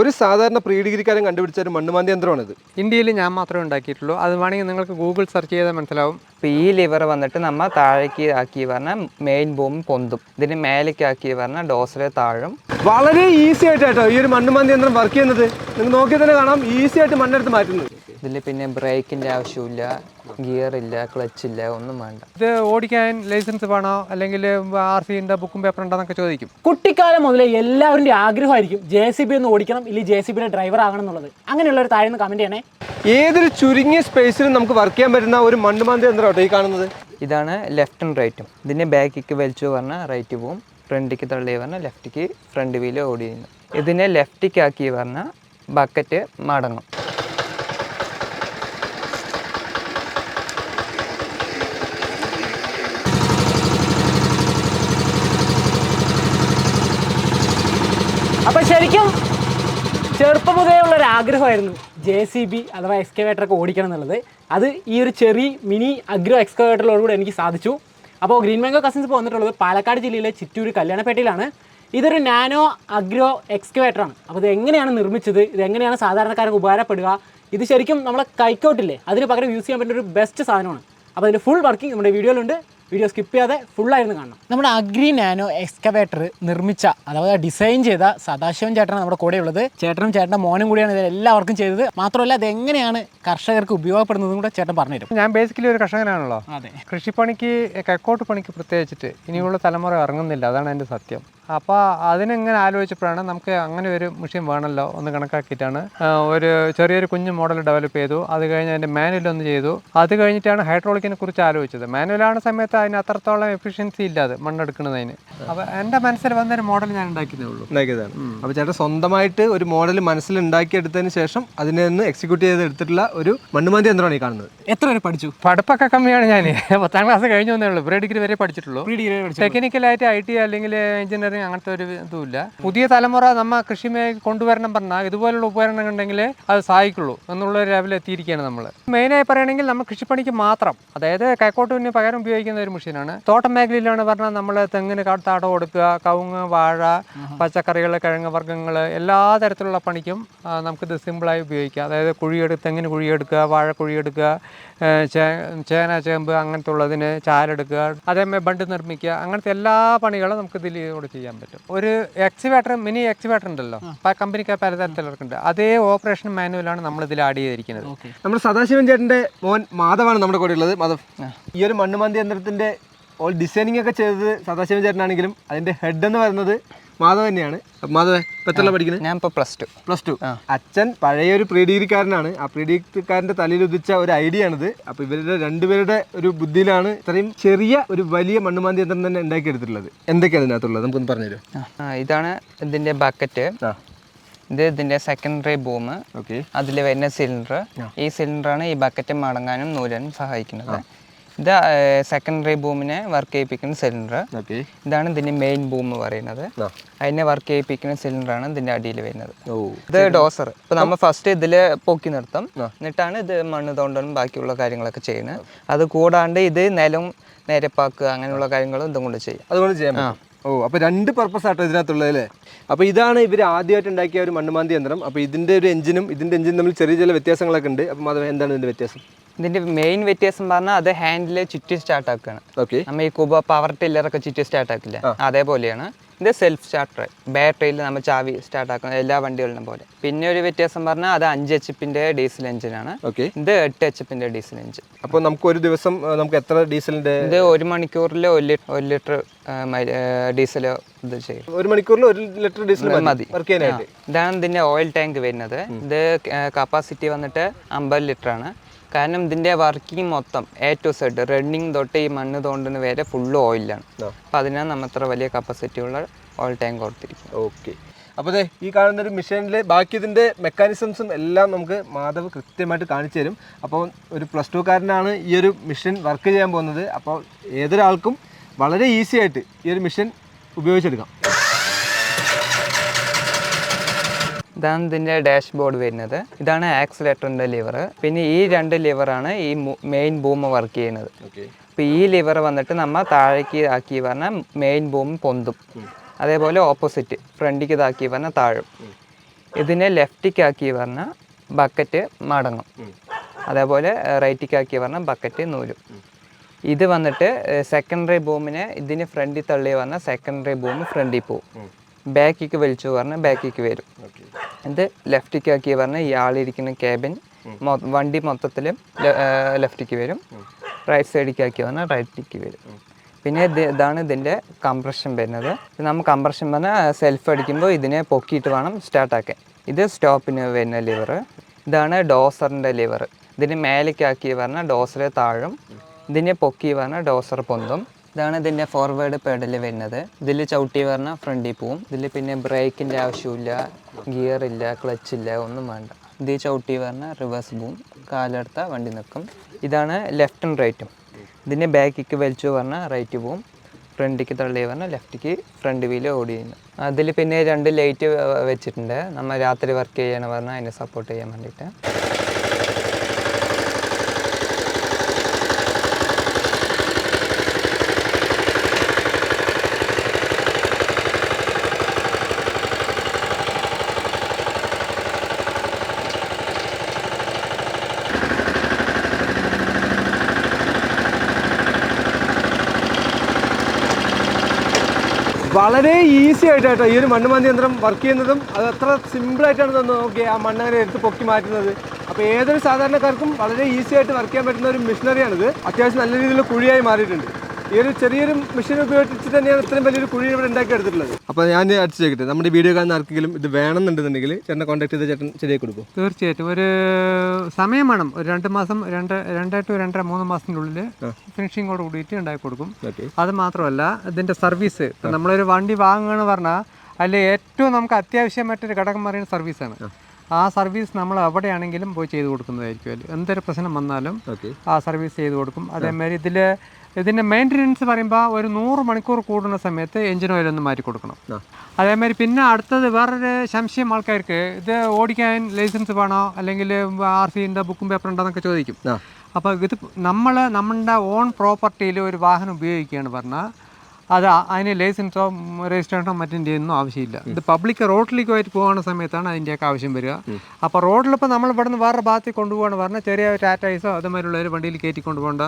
ഒരു സാധാരണ പ്രീ ഡിഗ്രിക്കാരൻ കണ്ടുപിടിച്ച ഒരു മണ്ണുമാന്തി യന്ത്രമാണിത്. ഇന്ത്യയിൽ ഞാൻ മാത്രമേ ഉണ്ടാക്കിയിട്ടുള്ളൂ. അത് വേണമെങ്കിൽ നിങ്ങൾക്ക് ഗൂഗിൾ സെർച്ച് ചെയ്താൽ മനസ്സിലാവും. ഇപ്പം ഈ ലിവർ വന്നിട്ട് നമ്മൾ താഴേക്ക് ആക്കി പറഞ്ഞാൽ മെയിൻ ബോം പൊന്തും. ഇതിന് മേലേക്ക് ആക്കി പറഞ്ഞാൽ ഡോസിലെ താഴും. വളരെ ഈസി ആയിട്ട് ഈ ഒരു മണ്ണുമാന്തി യന്ത്രം വർക്ക് ചെയ്യുന്നത്. നിങ്ങൾ നോക്കിയാൽ തന്നെ കാണാം ഈസി ആയിട്ട് മണ്ണെടുത്ത് മാറ്റുന്നത്. ഇതിൽ പിന്നെ ബ്രേക്കിന്റെ ആവശ്യമില്ല ഗിയർ ഇല്ല ക്ലച്ച് ഇല്ല ഒന്നും വേണ്ട. ഇത് ഓടിക്കാൻ ലൈസൻസ് വേണോ? അല്ലെങ്കിൽ ആർ സി ഉണ്ട് ബുക്കും പേപ്പർ ഉണ്ടോ എന്നൊക്കെ ചോദിക്കും. കുട്ടിക്കാലം മുതലേ എല്ലാവരുടെ ആഗ്രഹമായിരിക്കും ജെ സി ബി ഒന്ന് ഓടിക്കണം ഇല്ലെങ്കിൽ ജെ സി ബിയുടെ ഡ്രൈവർ ആകണം എന്നുള്ളത് അങ്ങനെയുള്ളവർ താഴെ കമന്റ് ചെയ്യണേ. ഏതൊരു ചുരുങ്ങിയ സ്പേസിലും നമുക്ക് വർക്ക് ചെയ്യാൻ പറ്റുന്ന ഒരു മണ്ണുമാന്തി യന്ത്രം കേട്ടോ ഈ കാണുന്നത്? ഇതാണ് ലെഫ്റ്റും റൈറ്റും ഇതിന്റെ ബാക്കിക്ക് വലിച്ചു പറഞ്ഞാൽ റൈറ്റ് പോവും. ഫ്രണ്ടിക്ക് തള്ളി പറഞ്ഞാൽ ലെഫ്റ്റിക്ക് ഫ്രണ്ട് വീൽ ഓടി ചെയ്യുന്നു ഇതിനെ ലെഫ്റ്റിക്ക് ആക്കി പറഞ്ഞാൽ ബക്കറ്റ് മടങ്ങും അപ്പോൾ ശരിക്കും ചെറുപ്പം മുതലേ ഉള്ള ഒരു ആഗ്രഹമായിരുന്നു ജെ സി ബി അഥവാ എക്സ്കവേറ്റർ ഒക്കെ ഓടിക്കണം എന്നുള്ളത്. അത് ഈ ഒരു ചെറിയ മിനി അഗ്രോ എക്സ്കവേറ്ററിലോടുകൂടെ എനിക്ക് സാധിച്ചു. അപ്പോൾ ഗ്രീൻ മാംഗോ കസിൻസ് ഇപ്പോൾ വന്നിട്ടുള്ളത് പാലക്കാട് ജില്ലയിലെ ചിറ്റൂർ കല്യാണപ്പേട്ടയിലാണ്. ഇതൊരു നാനോ അഗ്രോ എക്സ്കവേറ്ററാണ് അപ്പോൾ ഇത് എങ്ങനെയാണ് നിർമ്മിച്ചത്? ഇത് എങ്ങനെയാണ് സാധാരണക്കാർക്ക് ഉപകാരപ്പെടുക? ഇത് ശരിക്കും നമ്മളെ കൈക്കോട്ടില്ലേ? അതിന് പകരം യൂസ് ചെയ്യാൻ പറ്റുന്ന ഒരു ബെസ്റ്റ് സാധനമാണ്. അപ്പോൾ അതിന്റെ ഫുൾ വർക്കിംഗ് നമ്മുടെ വീഡിയോയിലുണ്ട് വീഡിയോ സ്കിപ്പ് ചെയ്യാതെ ഫുള്ളായിരുന്നു കാണണം. നമ്മുടെ അഗ്രി നാനോ എക്സ്കവേറ്റർ നിർമ്മിച്ച അഥവാ ഡിസൈൻ ചെയ്ത സദാശിവൻ ചേട്ടനാണ് നമ്മുടെ കൂടെയുള്ളത്. ചേട്ടനും ചേട്ടന്റെ മോനും കൂടിയാണ് ഇത് എല്ലാവർക്കും ചെയ്തത്. മാത്രമല്ല അത് എങ്ങനെയാണ് കർഷകർക്ക് ഉപയോഗപ്പെടുന്നതും കൂടെ ചേട്ടൻ പറഞ്ഞുതരും ഞാൻ ബേസിക്കലി ഒരു കർഷകനാണല്ലോ. അതെ. കൃഷിപ്പണിക്ക് കൈക്കോട്ട് പണിക്ക് പ്രത്യേകിച്ചിട്ട് ഇനിയുള്ള തലമുറ ഇറങ്ങുന്നില്ല. അതാണ് എന്റെ സത്യം. അപ്പോൾ അതിനെങ്ങനെ ആലോചിച്ചപ്പോഴാണ് നമുക്ക് അങ്ങനെ ഒരു മെഷീൻ വേണമല്ലോ ഒന്ന് കണക്കാക്കിയിട്ടാണ്. ഒരു ചെറിയൊരു കുഞ്ഞു മോഡൽ ഡെവലപ്പ് ചെയ്തു. അത് കഴിഞ്ഞ് അതിന്റെ മാനുവൽ ഒന്ന് ചെയ്തു. അത് കഴിഞ്ഞിട്ടാണ് ഹൈഡ്രോളിക്കിനെ കുറിച്ച് ആലോചിച്ചത്. മാനുവലാണ് സമയത്ത് അതിന് അത്രത്തോളം എഫിഷ്യൻസി ഇല്ല ഇല്ലാതെ മണ്ണെടുക്കുന്നതിന്. അപ്പോൾ എന്റെ മനസ്സിൽ വന്നൊരു മോഡൽ ഞാൻ ഉണ്ടാക്കിയതേ ഉള്ളൂ. ഉണ്ടാക്കിയതാണ്. അപ്പോൾ ചേട്ടൻ സ്വന്തമായിട്ട് ഒരു മോഡൽ മനസ്സിൽ ഉണ്ടാക്കിയെടുത്തതിന് ശേഷം അതിനെ നിന്ന് എക്സിക്യൂട്ട് ചെയ്ത് എടുത്തിട്ടുള്ള ഒരു മണ്ണുമാന്തി യന്ത്രമാണ് ഈ കാണുന്നത്. എത്ര വരെ പഠിച്ചു? പഠിപ്പൊക്കെ കമ്മിയാണ് ഞാൻ പത്താം ക്ലാസ് കഴിഞ്ഞു വന്നേ ഉള്ളൂ. പ്രീ ഡിഗ്രി വരെ പഠിച്ചിട്ടുള്ളൂ. പ്രീ ഡിഗ്രി ടെക്നിക്കലായിട്ട് ഐ ടി അല്ലെങ്കിൽ എഞ്ചിനീയറിംഗ് അങ്ങനത്തെ ഒരു ഇതുമില്ല. പുതിയ തലമുറ നമ്മ കൃഷി മേഖല കൊണ്ടുവരണം പറഞ്ഞാൽ ഇതുപോലുള്ള ഉപകരണങ്ങൾ ഉണ്ടെങ്കിൽ അത് സഹായിക്കുള്ളൂ എന്നുള്ള ഒരു ലെവലിൽ എത്തിയിരിക്കുകയാണ് നമ്മൾ മെയിനായി പറയുകയാണെങ്കിൽ നമ്മൾ കൃഷിപ്പണിക്ക് മാത്രം അതായത് കൈക്കോട്ടുവിന് പകരം ഉപയോഗിക്കുന്ന ഒരു മെഷീനാണ്. തോട്ടം മേഖലയിലാണ് പറഞ്ഞാൽ നമ്മൾ തെങ്ങിന് കാട്ടാട കൊടുക്കുക കവുങ്ങ് വാഴ പച്ചക്കറികൾ കിഴങ്ങ് വർഗങ്ങൾ എല്ലാ തരത്തിലുള്ള പണിക്കും നമുക്കിത് സിമ്പിളായി ഉപയോഗിക്കാം. അതായത് കുഴിയെടു തെങ്ങിന് കുഴിയെടുക്കുക വാഴ കുഴിയെടുക്കുക ചേ- ചേന ചേമ്പ് അങ്ങനത്തെ ഉള്ളതിന് ചാലെടുക്കുക അതേമാതിരി ബണ്ട് നിർമ്മിക്കുക അങ്ങനത്തെ എല്ലാ പണികളും നമുക്ക് ഇതിൽ കൂടെ ചെയ്യാൻ പറ്റും. ഒരു എക്സിവേറ്റർ മിനി എക്സിവേറ്റർ ഉണ്ടല്ലോ. ആ. കമ്പനിക്ക് പലതരത്തിലുണ്ട് അതേ ഓപ്പറേഷൻ മാനുവലാണ് നമ്മൾ ഇതിൽ ആഡ് ചെയ്തിരിക്കുന്നത്. നമ്മൾ സദാശിവൻ ചേട്ടന്റെ മോൻ മാധവാണ് നമ്മുടെ കൂടെ ഉള്ളത് മാധവ് ഈ ഒരു മണ്ണുമാന്തി യന്ത്രത്തിന്റെ ഓൾ ഡിസൈനിങ് ഒക്കെ ചെയ്തത് സദാശിവൻ ചേട്ടനാണെങ്കിലും അതിന്റെ ഹെഡ് എന്ന് പറയുന്നത് മാധവ് തന്നെയാണ്. മാധവ് ഇപ്പം എത്ര പഠിക്കുന്നത്? ഞാൻ ഇപ്പോൾ പ്ലസ് ടു പ്ലസ് ടു അച്ഛൻ പഴയ ഒരു പ്രീ ഡിഗ്രിക്കാരനാണ് ആ പ്രീ ഡിഗ്രിക്കാരന്റെ തലയിൽ ഉദിച്ച ഒരു ഐഡിയ ആണിത്. അപ്പോൾ ഇവരുടെ രണ്ടുപേരുടെ ഒരു ബുദ്ധിയിലാണ് ഇത്രയും ചെറിയ ഒരു വലിയ മണ്ണുമാന്തി യന്ത്രം തന്നെ ഉണ്ടാക്കിയെടുത്തിട്ടുള്ളത്. എന്തൊക്കെയാണ് ഇതിനകത്തുള്ളത് നമുക്കൊന്ന് പറഞ്ഞുതരും ഇതാണ് ഇതിന്റെ ബക്കറ്റ് ഇത് ഇതിന്റെ സെക്കൻഡറി ബൂം അതിൽ വരുന്ന സിലിണ്ടർ ഈ സിലിണ്ടറാണ് ഈ ബക്കറ്റ് മടങ്ങാനും നൂലാനും സഹായിക്കുന്നത്. ഇത് സെക്കൻഡറി ബൂമിനെ വർക്ക് ചെയ്യിപ്പിക്കുന്ന സിലിണ്ടർ ഇതാണ് ഇതിന്റെ മെയിൻ ബൂം എന്ന് പറയുന്നത്. അതിനെ വർക്ക് ചെയ്യിപ്പിക്കുന്ന സിലിണ്ടറാണ് ഇതിന്റെ അടിയിൽ വരുന്നത്. ഇത് ഡോസർ ഇപ്പൊ നമ്മൾ ഫസ്റ്റ് ഇതിൽ പൊക്കി നിർത്തും. എന്നിട്ടാണ് ഇത് മണ്ണ് തോണ്ടലും ബാക്കിയുള്ള കാര്യങ്ങളൊക്കെ ചെയ്യുന്നത്. അത് കൂടാണ്ട് ഇത് നിലം നേരപ്പാക്കുക അങ്ങനെയുള്ള കാര്യങ്ങളും ഇതും കൊണ്ട് ചെയ്യും. അതുകൊണ്ട് ചെയ്യാം ഓ അപ്പൊ രണ്ട് പർപ്പസ് ആട്ടോ ഇതിനകത്തുള്ളത് അല്ലേ? അപ്പൊ ഇതാണ് ഇവർ ആദ്യമായിട്ട് ഉണ്ടാക്കിയ ഒരു മണ്ണുമാന്തി യന്ത്രം. അപ്പൊ ഇതിന്റെ ഒരു എഞ്ചിനും ഇതിന്റെ എഞ്ചിനും തമ്മിൽ ചെറിയ ചില വ്യത്യാസങ്ങളൊക്കെ ഉണ്ട്. അപ്പൊ എന്താണ് ഇതിന്റെ വ്യത്യാസം? ഇതിന്റെ മെയിൻ വ്യത്യാസം പറഞ്ഞാൽ അത് ഹാൻഡിൽ ചുറ്റി സ്റ്റാർട്ട് ആക്കുകയാണ്. ഓക്കെ നമ്മൾ ഈ കുബ പവർ ടില്ലറൊക്കെ ചുറ്റി സ്റ്റാർട്ട് ആക്കില്ല? അതേപോലെയാണ് ഇത് സെൽഫ് സ്റ്റാർട്ടർ ബാറ്ററിയിൽ നമ്മൾ ചാവി സ്റ്റാർട്ട് ആക്കുന്ന എല്ലാ വണ്ടികളിലും പോലെ. പിന്നെ ഒരു വ്യത്യാസം പറഞ്ഞാൽ അത് അഞ്ച് എച്ച് പിന്റെ ഡീസൽ എഞ്ചിനാണ് ഓക്കെ ഇത് എട്ട് എച്ച് പിന്റെ ഡീസൽ എഞ്ചിൻ അപ്പോൾ നമുക്ക് ഒരു ദിവസം നമുക്ക് എത്ര ഡീസലിന്റെ ഇത് ഒരു മണിക്കൂറിൽ ഒരു ലിറ്റർ ഒരു ലിറ്റർ ഡീസൽ ഇത് ചെയ്യും. ഒരു മണിക്കൂറിൽ ഒരു ലിറ്റർ ഡീസൽ മതി. വർക്ക് ചെയ്യാനായിട്ട്. ആ. ഇതാണ് ഇതിന്റെ ഓയിൽ ടാങ്ക് വരുന്നത്. ഇത് കപ്പാസിറ്റി വന്നിട്ട് അമ്പത് ലിറ്റർ ആണ്. കാരണം ഇതിന്റെ വർക്കിംഗ് മൊത്തം എ ടു സെഡ് റണ്ണിങ് തൊട്ട് ഈ മണ്ണ് തോണ്ടുന്ന വരെ ഫുള്ള് ഓയിലാണ് അപ്പം അതിനാണ് നമ്മൾ അത്ര വലിയ കപ്പാസിറ്റി ഉള്ള ഓയിൽ ടാങ്ക് ഓർത്തിരിക്കും ഓക്കെ അപ്പോൾ അതെ ഈ കാണുന്ന ഒരു മെഷീനിൽ ബാക്കി ഇതിന്റെ മെക്കാനിസംസും എല്ലാം നമുക്ക് മാധവ് കൃത്യമായിട്ട് കാണിച്ചു തരും. അപ്പോൾ ഒരു പ്ലസ് ടുക്കാരനാണ് ഈ ഒരു മെഷീൻ വർക്ക് ചെയ്യാൻ പോകുന്നത്. അപ്പോൾ ഏതൊരാൾക്കും വളരെ ഈസി ആയിട്ട് ഈ ഒരു മെഷീൻ ഉപയോഗിച്ചെടുക്കാം. ഇതാണ് ഇതിന്റെ ഡാഷ് ബോർഡ് വരുന്നത്. ഇതാണ് ആക്സിലേറ്ററിന്റെ ലിവർ. പിന്നെ ഈ രണ്ട് ലിവറാണ് ഈ മെയിൻ ബൂം വർക്ക് ചെയ്യുന്നത്. അപ്പോൾ ഈ ലിവർ വന്നിട്ട് നമ്മൾ താഴേക്ക് ആക്കി പറഞ്ഞാൽ മെയിൻ ബൂം പൊന്തും. അതേപോലെ ഓപ്പോസിറ്റ് ഫ്രണ്ടിക്ക് ഇതാക്കി പറഞ്ഞാൽ താഴും. ഇതിനെ ലെഫ്റ്റിക്ക് ആക്കി പറഞ്ഞാൽ ബക്കറ്റ് മടങ്ങും. അതേപോലെ റൈറ്റിക്കാക്കി പറഞ്ഞാൽ ബക്കറ്റ് നൂലും. ഇത് വന്നിട്ട് സെക്കൻഡറി ബൂമിനെ ഇതിന് ഫ്രണ്ടിൽ തള്ളി വന്ന സെക്കൻഡറി ബൂം ഫ്രണ്ടിൽ പോകും ബാക്കിക്ക് വലിച്ചു പറഞ്ഞാൽ ബാക്കിക്ക് വരും. ഇത് ലെഫ്റ്റിക്കാക്കി പറഞ്ഞാൽ ഇയാളിരിക്കുന്ന ആളിരിക്കുന്ന ക്യാബിൻ വണ്ടി മൊത്തത്തിലും ലെഫ്റ്റിക്ക് വരും. റൈറ്റ് സൈഡിലേക്ക് പറഞ്ഞാൽ റൈറ്റിക്ക് വരും. പിന്നെ ഇത് ഇതാണ് ഇതിന്റെ കംപ്രഷൻ വരുന്നത്. നമ്മൾ കംപ്രഷൻ പറഞ്ഞാൽ സെൽഫ് അടിക്കുമ്പോൾ ഇതിനെ പൊക്കിയിട്ട് വേണം സ്റ്റാർട്ടാക്കാൻ ഇത് സ്റ്റോപ്പിന് വരുന്ന ലിവർ ഇതാണ് ഡോസറിന്റെ ലിവർ ഇതിന് മേലേക്കാക്കി പറഞ്ഞാൽ ഡോസറെ താഴും. ഇതിനെ പൊക്കി പറഞ്ഞാൽ ഡോസർ പൊന്തും. ഇതാണ് ഇതിന്റെ ഫോർവേഡ് പെഡൽ വരുന്നത്. ഇതിൽ ചവിട്ടി പറഞ്ഞാൽ ഫ്രണ്ടിൽ പോവും. ഇതിൽ പിന്നെ ബ്രേക്കിന്റെ ആവശ്യമില്ല ഗിയർ ഇല്ല ക്ലച്ച് ഇല്ല ഒന്നും വേണ്ട. ഇത് ചവിട്ടി പറഞ്ഞാൽ റിവേഴ്സ് പോവും കാലെടുത്താൽ വണ്ടി നിൽക്കും ഇതാണ് ലെഫ്റ്റും റൈറ്റും ഇതിന്റെ ബാക്കിക്ക് വലിച്ചു പറഞ്ഞാൽ റൈറ്റ് പോവും. ഫ്രണ്ടിക്ക് തള്ളി പറഞ്ഞാൽ ലെഫ്റ്റിക്ക് ഫ്രണ്ട് വീൽ ഓടി ചെയ്യുന്നു അതിൽ പിന്നെ രണ്ട് ലൈറ്റ് വെച്ചിട്ടുണ്ട്. നമ്മൾ രാത്രി വർക്ക് ചെയ്യണമെന്ന് പറഞ്ഞാൽ അതിനെ സപ്പോർട്ട് ചെയ്യാൻ വേണ്ടിയിട്ട്. വളരെ ഈസി ആയിട്ടാട്ടോ ഈ ഒരു മണ്ണ് യന്ത്രം വർക്ക് ചെയ്യുന്നതും അത് അത്ര സിമ്പിളായിട്ടാണ് തന്നെ നോക്കി ആ മണ്ണങ്ങനെ എടുത്ത് പൊക്കി മാറ്റുന്നത്. അപ്പോൾ ഏതൊരു സാധാരണക്കാർക്കും വളരെ ഈസി ആയിട്ട് വർക്ക് ചെയ്യാൻ പറ്റുന്ന ഒരു മെഷീനറിയാണിത് അത്യാവശ്യം നല്ല രീതിയിൽ കുഴിയായി മാറിയിട്ടുണ്ട്. ഈ ഒരു ചെറിയൊരു മെഷീൻ ഉപയോഗിച്ച് തന്നെയാണ് ഇത്രയും വലിയൊരു കുഴി ഇവിടെ ഉണ്ടാക്കി എടുത്തിട്ടുള്ളത്. അപ്പോൾ ഞാൻ അടിച്ചു ചോദിക്കട്ടെ. നമ്മുടെ വീഡിയോ കാണുന്ന ആർക്കെങ്കിലും ഇത് വേണമെന്നുണ്ടെന്നുണ്ടെങ്കിൽ ചേട്ടനെ കോൺടാക്ട് ചെയ്ത് ചേട്ടൻ ശരിയായി കൊടുക്കും തീർച്ചയായിട്ടും. ഒരു സമയം വേണം. ഒരു രണ്ട് മാസം രണ്ട് രണ്ട് ടു രണ്ടര മൂന്ന് മാസത്തിനുള്ളിൽ ഫിനിഷിംഗ് ഫിനിഷിങ്ങോട് കൂടിയിട്ട് ഉണ്ടാക്കി കൊടുക്കും. അത് മാത്രമല്ല ഇതിന്റെ സർവീസ് നമ്മളൊരു വണ്ടി വാങ്ങുകയെന്ന് പറഞ്ഞാൽ അതിൽ ഏറ്റവും നമുക്ക് അത്യാവശ്യമായിട്ടൊരു ഘടകം പറയുന്ന സർവീസാണ് ആ. സർവീസ് നമ്മൾ എവിടെയാണെങ്കിലും പോയി ചെയ്ത് കൊടുക്കുന്നതായിരിക്കും അതിൽ എന്തൊരു പ്രശ്നം വന്നാലും ആ സർവീസ് ചെയ്ത് കൊടുക്കും. അതേമാതിരി ഇതിൽ ഇതിന്റെ മെയിന്റനൻസ് പറയുമ്പോൾ ഒരു നൂറ് മണിക്കൂർ കൂടുന്ന സമയത്ത് എഞ്ചിൻ ഓയിൽ ഒന്ന് മാറ്റി കൊടുക്കണം. അതേമാതിരി പിന്നെ അടുത്തത് വേറൊരു സംശയം ആൾക്കാർക്ക്. ഇത് ഓടിക്കാൻ ലൈസൻസ് വേണോ? അല്ലെങ്കിൽ ആർ സിന്റെ ബുക്കും പേപ്പർ ഉണ്ടോ എന്നൊക്കെ ചോദിക്കും. അപ്പോൾ ഇത് നമ്മൾ നമ്മുടെ ഓൺ പ്രോപ്പർട്ടിയിൽ ഒരു വാഹനം ഉപയോഗിക്കുകയാണ് പറഞ്ഞാൽ അത് അതിന് ലൈസൻസോ രജിസ്ട്രേഷനോ മറ്റിന്റെ ഒന്നും ആവശ്യമില്ല. ഇത് പബ്ലിക് റോഡിലേക്ക് പോയിട്ട് പോകുന്ന സമയത്താണ് അതിന്റെയൊക്കെ ആവശ്യം വരിക. അപ്പോൾ റോഡിലിപ്പോൾ നമ്മൾ ഇവിടെ നിന്ന് വേറെ ഭാഗത്തേക്ക് കൊണ്ടുപോകണമെന്ന് പറഞ്ഞാൽ ചെറിയ ടാറ്റൈസോ അതുമാതിരിയുള്ള ഒരു വണ്ടിയിൽ കയറ്റി കൊണ്ടുപോകേണ്ട.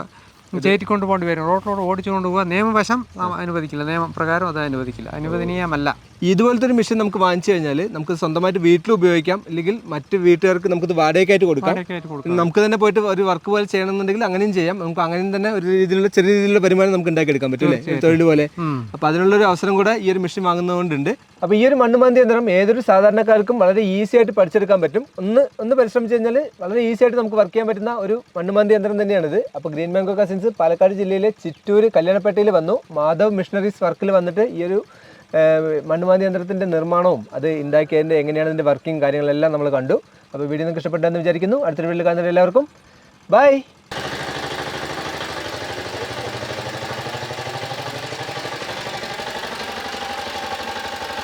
കയറ്റി പോകേണ്ടി വരും. റോഡിലൂടെ ഓടിച്ചുകൊണ്ട് കൊണ്ടുപോകുക നിയമവശം അനുവദിക്കില്ല. നിയമപ്രകാരം അത് അനുവദിക്കില്ല. അനുവദനീയമല്ല. ഇതുപോലത്തെ ഒരു മെഷീൻ നമുക്ക് വാങ്ങിച്ചു കഴിഞ്ഞാൽ നമുക്ക് സ്വന്തമായിട്ട് വീട്ടിൽ ഉപയോഗിക്കാം. അല്ലെങ്കിൽ മറ്റ് വീട്ടുകാർക്ക് നമുക്കിത് വാടകയ്ക്കായിട്ട് കൊടുക്കാം. നമുക്ക് തന്നെ പോയിട്ട് ഒരു വർക്ക് പോലെ ചെയ്യണമെന്നുണ്ടെങ്കിൽ അങ്ങനെയും ചെയ്യാം. നമുക്ക് അങ്ങനെയും തന്നെ ഒരു രീതിയിലുള്ള ചെറിയ രീതിയിലുള്ള വരുമാനം നമുക്ക് ഉണ്ടാക്കിയെടുക്കാൻ പറ്റില്ലേ അല്ലേ? തൊഴിൽ പോലെ. അപ്പൊ അതിനുള്ള ഒരു അവസരം കൂടെ ഈ ഒരു മെഷീൻ വാങ്ങുന്നതുകൊണ്ടുണ്ട്. അപ്പൊ ഈ ഒരു മണ്ണുമാന്തി യന്ത്രം ഏതൊരു സാധാരണക്കാർക്കും വളരെ ഈസി ആയിട്ട് പഠിച്ചെടുക്കാൻ പറ്റും. ഒന്ന് ഒന്ന് പരിശ്രമിച്ചു കഴിഞ്ഞാൽ വളരെ ഈസി ആയിട്ട് നമുക്ക് വർക്ക് ചെയ്യാൻ പറ്റുന്ന ഒരു മണ്ണുമാന്തി യന്ത്രം തന്നെയാണിത്. അപ്പൊ ഗ്രീൻ മാംഗോ കസിൻസ് പാലക്കാട് ജില്ലയിലെ ചിറ്റൂർ കല്യാണപ്പേട്ടയിൽ വന്നു. മാധവ് മിഷണറീസ് വർക്കിൽ വന്നിട്ട് ഈ ഒരു മണ്ണുമാന്തി യന്ത്രത്തിന്റെ നിർമ്മാണവും അത് ഉണ്ടാക്കിയതിന്റെ എങ്ങനെയാണ് അതിന്റെ വർക്കിംഗ് കാര്യങ്ങളെല്ലാം നമ്മൾ കണ്ടു. അപ്പോൾ വീഡിയോ നിങ്ങൾക്ക് ഇഷ്ടപ്പെട്ടെന്ന് വിചാരിക്കുന്നു. അടുത്തൊരു വീട്ടിൽ കാണുന്നവർ എല്ലാവർക്കും ബൈ